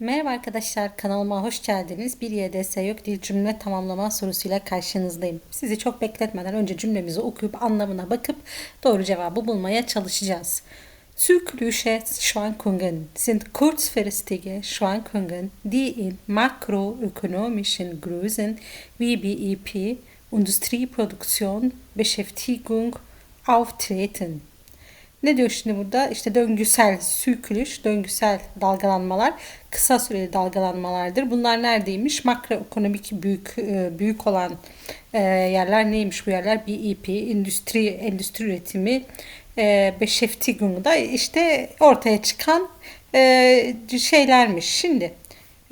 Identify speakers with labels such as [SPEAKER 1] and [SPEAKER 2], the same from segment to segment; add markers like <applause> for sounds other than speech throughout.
[SPEAKER 1] Merhaba arkadaşlar, kanalıma hoş geldiniz. Bir YDS yok dil cümle tamamlama sorusuyla karşınızdayım. Sizi çok bekletmeden önce cümlemizi okuyup anlamına bakıp doğru cevabı bulmaya çalışacağız. Zyklische Schwankungen sind kurzfristige Schwankungen, die in makroökonomischen Größen wie BIP, Industrieproduktion, Beschäftigung auftreten. Ne diyor şimdi burada? İşte döngüsel süklüş, döngüsel dalgalanmalar kısa süreli dalgalanmalardır. Bunlar neredeymiş? Makroekonomik büyük e, büyük olan e, yerler neymiş bu yerler? BIP, endüstri, endüstri üretimi, e, Beschäftigung'da işte ortaya çıkan şeylermiş. Şimdi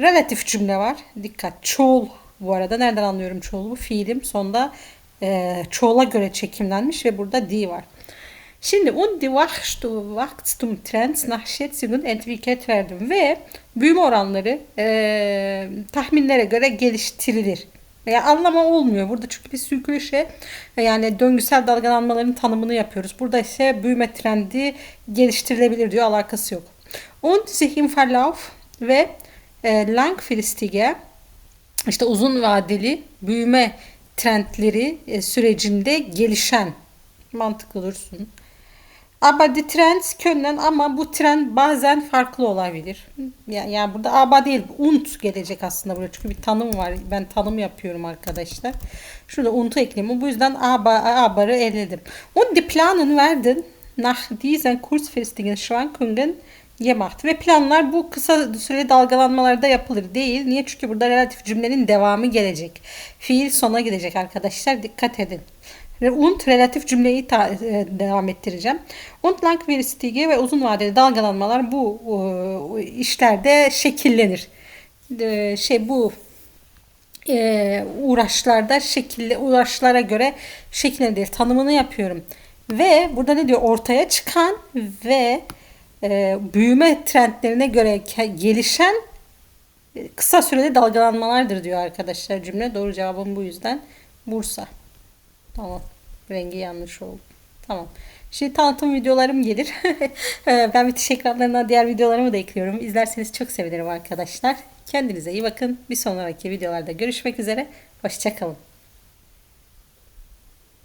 [SPEAKER 1] relatif cümle var. Dikkat. Çoğul bu arada. Nereden anlıyorum çoğulu? Fiilim sonda çoğula göre çekimlenmiş ve burada di var. Şimdi und die Wachstumtrends nach Schätzungen entwickelt werden ve büyüme oranları e, tahminlere göre geliştirilir. Veya anlama olmuyor. Burada çünkü bir sürklüşe yani döngüsel dalgalanmaların tanımını yapıyoruz. Burada ise büyüme trendi geliştirilebilir diyor. Alakası yok. Und sich im Verlauf ve e, langfristige işte uzun vadeli büyüme trendleri e, sürecinde gelişen mantıklı dursun. Aber die Trends können ama bu trend bazen farklı olabilir. Yani, yani burada aber değil und gelecek aslında burada çünkü bir tanım var. Ben tanım yapıyorum arkadaşlar. Şurada untu ekleyeyim. Bu yüzden aber, aber'ı eledim. Und die Planen werden nach diesen kurzfristigen Schwankungen gemacht. Ve planlar bu kısa süreli dalgalanmalarda yapılır değil. Niye? Çünkü burada relatif cümlenin devamı gelecek. Fiil sona gidecek arkadaşlar. Dikkat edin. Und relatif cümleyi ta, e, devam ettireceğim. Und langfristige ve uzun vadeli dalgalanmalar bu e, işlerde şekillenir. E, şey bu e, uğraşlarda şekilli uğraşlara göre şekillenir. Tanımını yapıyorum. Ve burada ne diyor? Ortaya çıkan ve e, büyüme trendlerine göre gelişen e, kısa süreli dalgalanmalardır diyor arkadaşlar cümle. Doğru cevabım bu yüzden Bursa. Tamam. Rengi yanlış oldu. Tamam. Şimdi tanıtım videolarım gelir. <laughs> ben bitiş ekranlarına diğer videolarımı da ekliyorum. İzlerseniz çok sevinirim arkadaşlar. Kendinize iyi bakın. Bir sonraki videolarda görüşmek üzere. Hoşçakalın.